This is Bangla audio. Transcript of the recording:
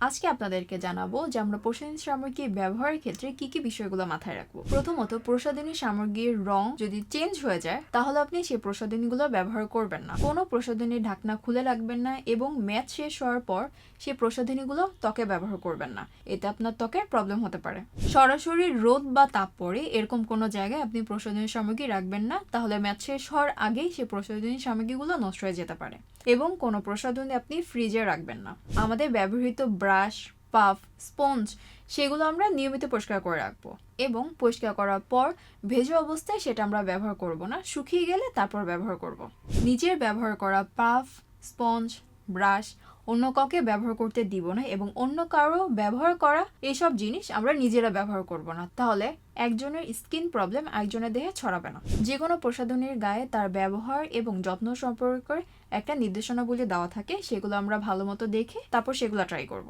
আজকে আপনাদেরকে জানাব যে আমরা প্রসাধনী সামগ্রী ব্যবহারের ক্ষেত্রে কি কি বিষয়গুলো মাথায় রাখব। প্রথমত, প্রসাধনী সামগ্রীর রং যদি চেঞ্জ হয়ে যায়, তাহলে আপনি সেই প্রসাধনীগুলো ব্যবহার করবেন না। কোনো প্রসাধনীর ঢাকনা খুলে রাখবেন না এবং ম্যাচ শেষ হওয়ার পর সেই প্রসাধনীগুলো ত্বকে ব্যবহার করবেন না। এতে আপনার ত্বকে প্রবলেম হতে পারে। সরাসরি রোদ বা তাপ পড়ে এরকম কোনো জায়গায় আপনি প্রসাধনী সামগ্রী রাখবেন না, তাহলে ম্যাচ শেষ হওয়ার আগেই সেই প্রসাধনী সামগ্রীগুলো নষ্ট হয়ে যেতে পারে এবং কোনো প্রসাধনী আপনি ফ্রিজে রাখবেন না। আমাদের ব্যবহৃত ব্রাশ, পাফ, স্পঞ্জ সেগুলো আমরা নিয়মিত পরিষ্কার করে রাখব এবং পরিষ্কার করার পর ভেজা অবস্থায় সেটা আমরা ব্যবহার করব না, শুকিয়ে গেলে তারপর ব্যবহার করব। নিজের ব্যবহার করা পাফ, স্পঞ্জ, ব্রাশ অন্য কাউকে ব্যবহার করতে দিব না এবং অন্য কারও ব্যবহার করা এইসব জিনিস আমরা নিজেরা ব্যবহার করব না। তাহলে একজনের স্কিন প্রবলেম একজনের দেহে ছড়াবে না। যে কোনো প্রসাধনীর গায়ে তার ব্যবহার এবং যত্ন সম্পর্কে একটা নির্দেশনাবলী দেওয়া থাকে, সেগুলো আমরা ভালো মতো দেখে তারপর সেগুলো ট্রাই করব।